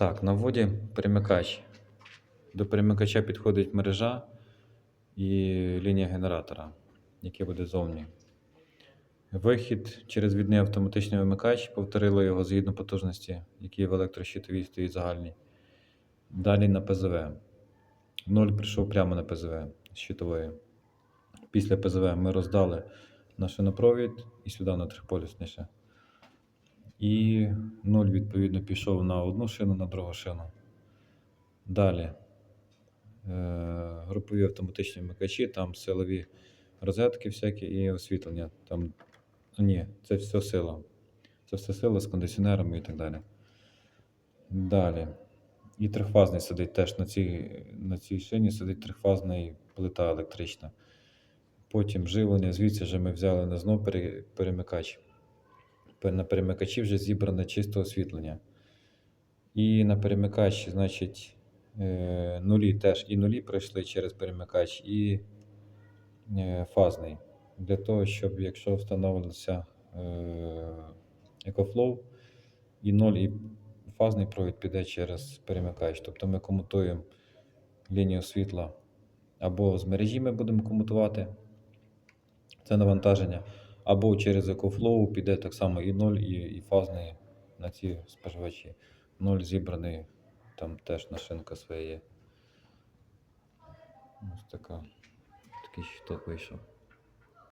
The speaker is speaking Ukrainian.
Так, на вводі перемикач. До перемикача підходить мережа і лінія генератора, яке буде зовні. Вихід через відний автоматичний вимикач, повторили його згідно потужності, які в електрощитовій стоїть загальні. Далі на ПЗВ. Ноль прийшов прямо на ПЗВ з щитової. Після ПЗВ ми роздали на шинопровід і сюди на трьохполюсніше. І 0 відповідно пішов на одну шину, на другу шину. Далі е, групові автоматичні вмикачі, там силові розетки всякі і освітлення. Там, ні, це все сила. Це все сила з кондиціонерами і так далі. Далі. І трьохфазний сидить теж на цій, на цій шині сидить трьохфазний плита електрична. Потім живлення, звідси вже ми взяли на знов перемикач. На перемикачі вже зібране чисте освітлення. І на перемикач, значить, е, нулі теж і нулі пройшли через перемикач, і е, фазний. Для того, щоб якщо встановлюється е, EcoFlow, і 0, і фазний провід піде через перемикач. Тобто ми комутуємо лінію світла або з мережі ми будемо комутувати це навантаження, або через EcoFlow піде так само і 0, і, і фазний на ці споживачі. 0 зібраний, там теж нашинка своя є. Ось така. Такий щиток вийшов.